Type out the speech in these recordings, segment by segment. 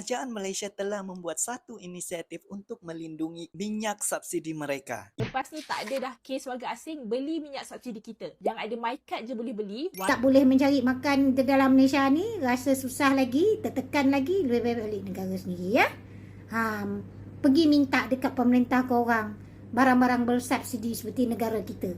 Kerajaan Malaysia telah membuat satu inisiatif untuk melindungi minyak subsidi mereka. Lepas ni tak ada dah kes warga asing beli minyak subsidi kita. Yang ada my card je boleh beli. tak boleh mencari makan di dalam Malaysia ni rasa susah lagi, tertekan lagi lebih baik balik negara sendiri ya. Ha, pergi minta dekat pemerintah korang barang-barang bersubsidi seperti negara kita.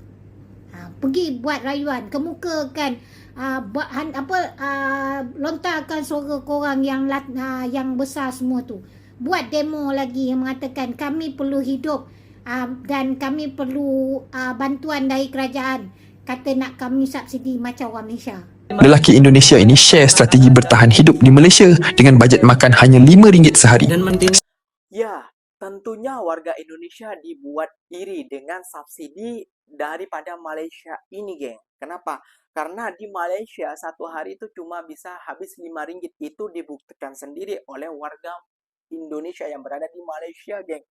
Ha, pergi buat rayuan, kemukakan uh, buat han, apa uh, lontarkan suara korang yang lat, uh, yang besar semua tu. Buat demo lagi yang mengatakan kami perlu hidup uh, dan kami perlu uh, bantuan dari kerajaan kata nak kami subsidi macam orang Malaysia. Lelaki Indonesia ini share strategi bertahan hidup di Malaysia dengan bajet makan hanya RM5 sehari. Ya, tentunya warga Indonesia dibuat iri dengan subsidi daripada Malaysia ini, geng. Kenapa? Karena di Malaysia satu hari itu cuma bisa habis RM5. Itu dibuktikan sendiri oleh warga Indonesia yang berada di Malaysia, geng.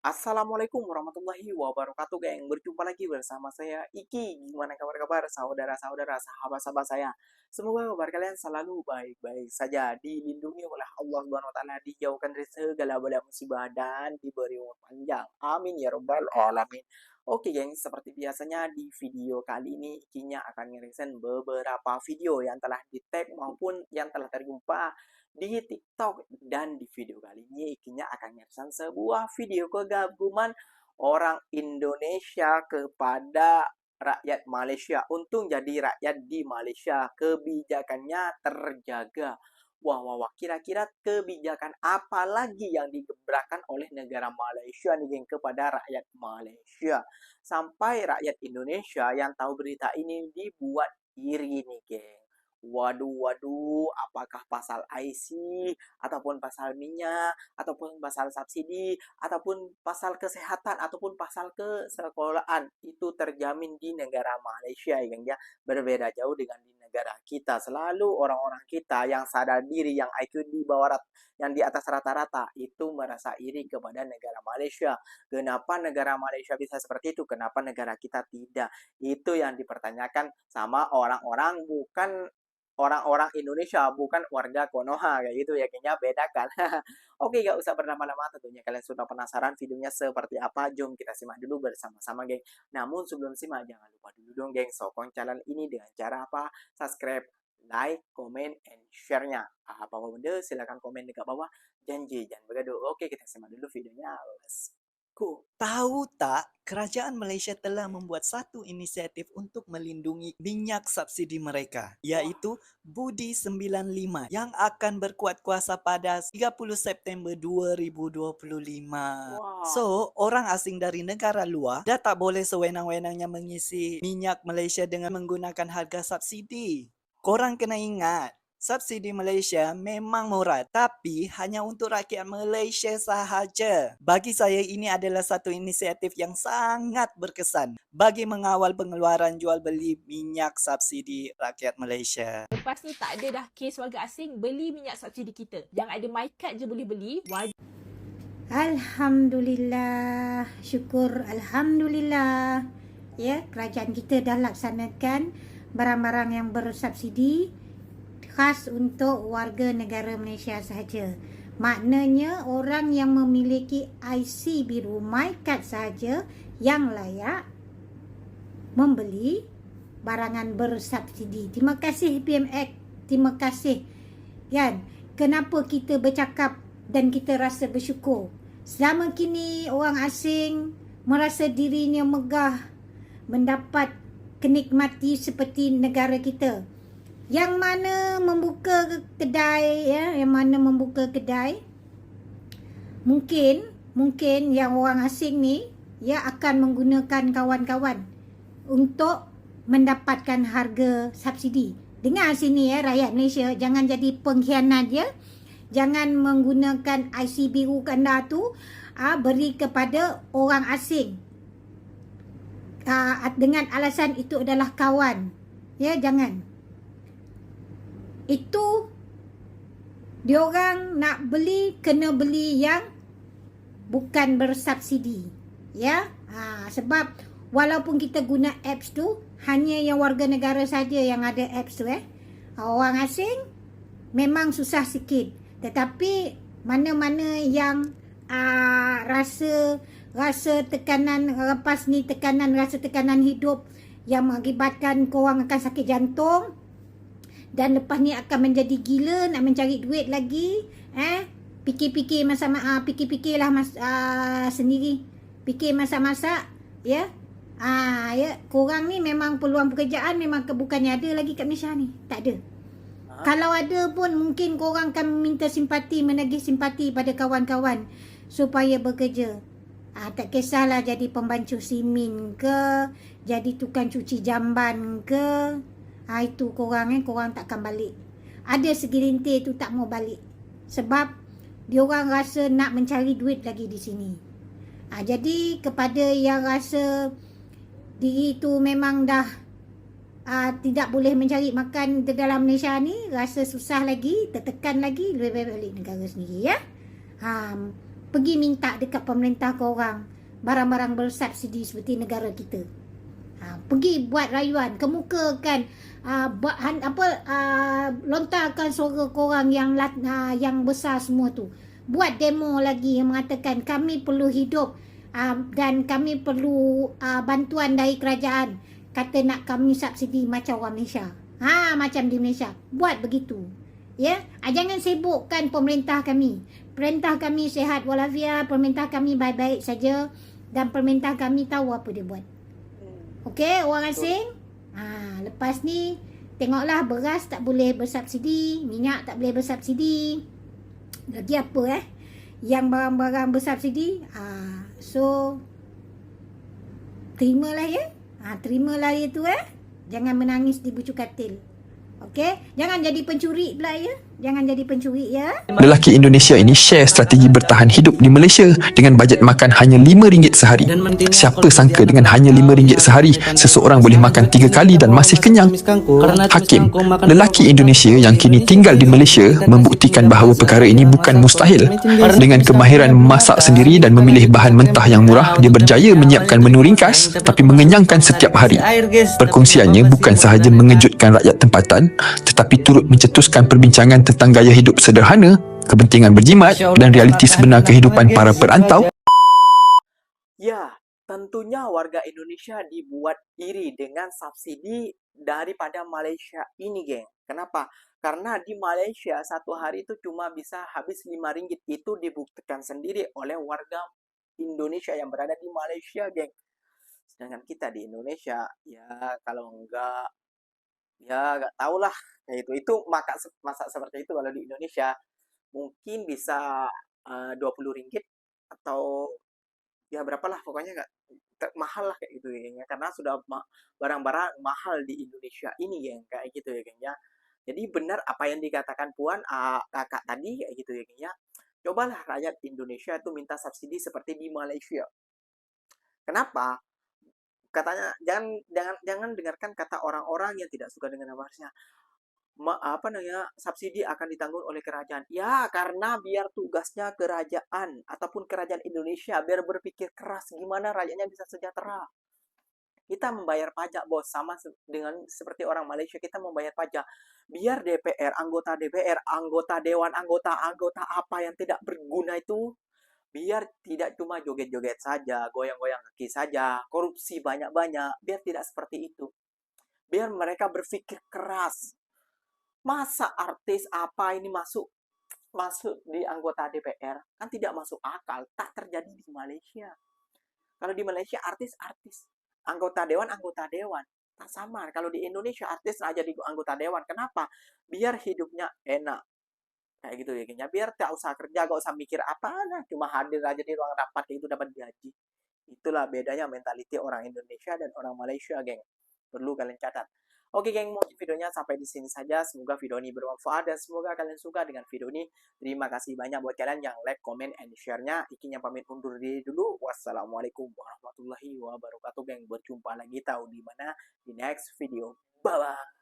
Assalamualaikum warahmatullahi wabarakatuh, geng. Berjumpa lagi bersama saya Iki. Gimana kabar-kabar saudara-saudara, sahabat-sahabat saya? Semoga kabar kalian selalu baik-baik saja, dilindungi oleh Allah taala, dijauhkan dari segala bala musibah dan diberi umur panjang. Amin ya rabbal alamin. Oke, geng, seperti biasanya di video kali ini Ikinya akan ngeresen beberapa video yang telah di-tag maupun yang telah terjumpa di TikTok dan di video kali ini Ikinya akan ngeresen sebuah video kegabungan orang Indonesia kepada rakyat Malaysia. Untung jadi rakyat di Malaysia, kebijakannya terjaga. Wah, wah, wah, kira-kira kebijakan apa lagi yang digebrakan oleh negara Malaysia nih, geng, kepada rakyat Malaysia. Sampai rakyat Indonesia yang tahu berita ini dibuat iri nih, geng. Waduh, waduh, apakah pasal IC, ataupun pasal minyak, ataupun pasal subsidi, ataupun pasal kesehatan, ataupun pasal kesekolahan itu terjamin di negara Malaysia, ya, geng, ya. Berbeda jauh dengan di negara kita. Selalu orang-orang kita yang sadar diri, yang IQ di bawah rat, yang di atas rata-rata itu merasa iri kepada negara Malaysia. Kenapa negara Malaysia bisa seperti itu? Kenapa negara kita tidak? Itu yang dipertanyakan sama orang-orang bukan orang-orang Indonesia bukan warga Konoha kayak gitu ya. Kayaknya beda kan? Oke gak usah berlama-lama. Tentunya kalian sudah penasaran videonya seperti apa. Jom kita simak dulu bersama-sama geng. Namun sebelum simak jangan lupa dulu dong geng. Sokong channel ini dengan cara apa? Subscribe like comment and share-nya. Apa benda silahkan komen dekat bawah. Janji jangan bergaduh. Oke kita simak dulu videonya. Let's go Tahu tak, kerajaan Malaysia telah membuat satu inisiatif untuk melindungi minyak subsidi mereka, iaitu Budi 95 yang akan berkuat kuasa pada 30 September 2025. Wow. So, orang asing dari negara luar dah tak boleh sewenang-wenangnya mengisi minyak Malaysia dengan menggunakan harga subsidi. Korang kena ingat, subsidi Malaysia memang murah tapi hanya untuk rakyat Malaysia sahaja. Bagi saya ini adalah satu inisiatif yang sangat berkesan bagi mengawal pengeluaran jual beli minyak subsidi rakyat Malaysia. Lepas ni tak ada dah kes warga asing beli minyak subsidi kita. Yang ada my card je boleh beli. Wajib Alhamdulillah, syukur Alhamdulillah. Ya, kerajaan kita dah laksanakan barang-barang yang bersubsidi khas untuk warga negara Malaysia sahaja. Maknanya orang yang memiliki IC biru My Card sahaja yang layak membeli barangan bersubsidi. Terima kasih PMX. Terima kasih. Kan? Kenapa kita bercakap dan kita rasa bersyukur? Selama kini orang asing merasa dirinya megah mendapat kenikmati seperti negara kita. Yang mana membuka kedai ya, yang mana membuka kedai mungkin mungkin yang orang asing ni ya akan menggunakan kawan-kawan untuk mendapatkan harga subsidi. Dengar sini ya rakyat Malaysia jangan jadi pengkhianat ya. Jangan menggunakan IC biru anda tu ah beri kepada orang asing. Ah, dengan alasan itu adalah kawan. Ya jangan. Itu diorang nak beli kena beli yang bukan bersubsidi. Ya. Ha, sebab walaupun kita guna apps tu hanya yang warga negara saja yang ada apps tu eh. Orang asing memang susah sikit. Tetapi mana-mana yang uh, rasa rasa tekanan lepas ni tekanan rasa tekanan hidup yang mengakibatkan korang akan sakit jantung dan lepas ni akan menjadi gila nak mencari duit lagi eh? Fikir-fikir masa uh, fikir-fikirlah mas, uh, sendiri. Fikir masa-masa ya? Ah ya? Korang ni memang peluang pekerjaan memang ke, bukannya ada lagi kat Malaysia ni? Tak ada? Ha? kalau ada pun mungkin korang akan minta simpati menagih simpati pada kawan-kawan supaya bekerja. Ah, tak kisahlah jadi pembancu simin ke, jadi tukang cuci jamban ke. Ah, itu korang eh, korang takkan balik. Ada segelintir tu tak mau balik. Sebab diorang rasa nak mencari duit lagi di sini. Ah, jadi kepada yang rasa diri tu memang dah ah, tidak boleh mencari makan di dalam Malaysia ni, rasa susah lagi, tertekan lagi, lebih baik balik negara sendiri ya. Ha, pergi minta dekat pemerintah korang barang-barang bersubsidi seperti negara kita. Ha, pergi buat rayuan, kemukakan uh, apa uh, lontarkan suara korang yang uh, yang besar semua tu. Buat demo lagi yang mengatakan kami perlu hidup uh, dan kami perlu uh, bantuan dari kerajaan. Kata nak kami subsidi macam orang Malaysia. Ha macam di Malaysia. Buat begitu. Ya, ah, jangan sibukkan pemerintah kami. Perintah kami sehat walafiat, pemerintah kami baik-baik saja dan pemerintah kami tahu apa dia buat. Okey, orang asing. Ha, lepas ni tengoklah beras tak boleh bersubsidi, minyak tak boleh bersubsidi. Lagi apa eh? Yang barang-barang bersubsidi. Ha, so terimalah ya. Ha, terimalah itu eh. Jangan menangis di bucu katil. Okey, jangan jadi pencuri pula ya. Jangan jadi pencuri ya. Lelaki Indonesia ini share strategi bertahan hidup di Malaysia dengan bajet makan hanya RM5 sehari. Siapa sangka dengan hanya RM5 sehari, seseorang boleh makan tiga kali dan masih kenyang. Hakim, lelaki Indonesia yang kini tinggal di Malaysia membuktikan bahawa perkara ini bukan mustahil. Dengan kemahiran memasak sendiri dan memilih bahan mentah yang murah, dia berjaya menyiapkan menu ringkas tapi mengenyangkan setiap hari. Perkongsiannya bukan sahaja mengejutkan rakyat tempatan tetapi turut mencetuskan perbincangan tentang gaya hidup sederhana, kepentingan berjimat dan realiti sebenar kehidupan para perantau Ya, tentunya warga Indonesia dibuat iri dengan subsidi daripada Malaysia ini, geng. Kenapa? Karena di Malaysia satu hari itu cuma bisa habis lima ringgit. Itu dibuktikan sendiri oleh warga Indonesia yang berada di Malaysia, geng. Sedangkan kita di Indonesia, ya kalau enggak, ya enggak tahulah kayak itu. Itu makan masak seperti itu kalau di Indonesia. Mungkin bisa uh, 20 ringgit atau ya berapalah pokoknya nggak mahal lah kayak gitu ya ya. Karena sudah ma- barang-barang mahal di Indonesia ini ya kayak gitu ya geng ya. Jadi benar apa yang dikatakan puan ah, kakak tadi kayak gitu ya geng ya. Cobalah rakyat Indonesia itu minta subsidi seperti di Malaysia. Kenapa katanya jangan jangan jangan dengarkan kata orang-orang yang tidak suka dengan harusnya ma, apa namanya subsidi akan ditanggung oleh kerajaan. Ya, karena biar tugasnya kerajaan ataupun kerajaan Indonesia biar berpikir keras gimana rakyatnya bisa sejahtera. Kita membayar pajak, Bos, sama dengan seperti orang Malaysia kita membayar pajak. Biar DPR, anggota DPR, anggota dewan, anggota anggota apa yang tidak berguna itu biar tidak cuma joget-joget saja, goyang-goyang kaki saja, korupsi banyak-banyak, biar tidak seperti itu. Biar mereka berpikir keras, masa artis apa ini masuk masuk di anggota DPR kan tidak masuk akal tak terjadi di Malaysia. Kalau di Malaysia artis artis anggota dewan anggota dewan. Tak sama kalau di Indonesia artis aja di anggota dewan. Kenapa? Biar hidupnya enak kayak gitu ya kayaknya biar tak usah kerja gak usah mikir apa nah cuma hadir aja di ruang rapat kayak itu dapat gaji itulah bedanya mentaliti orang Indonesia dan orang Malaysia geng perlu kalian catat Oke geng, mungkin videonya sampai di sini saja. Semoga video ini bermanfaat dan semoga kalian suka dengan video ini. Terima kasih banyak buat kalian yang like, comment, and share-nya. Ikinya pamit undur diri dulu. Wassalamualaikum warahmatullahi wabarakatuh geng. Berjumpa lagi tahu di mana di next video. Bye-bye.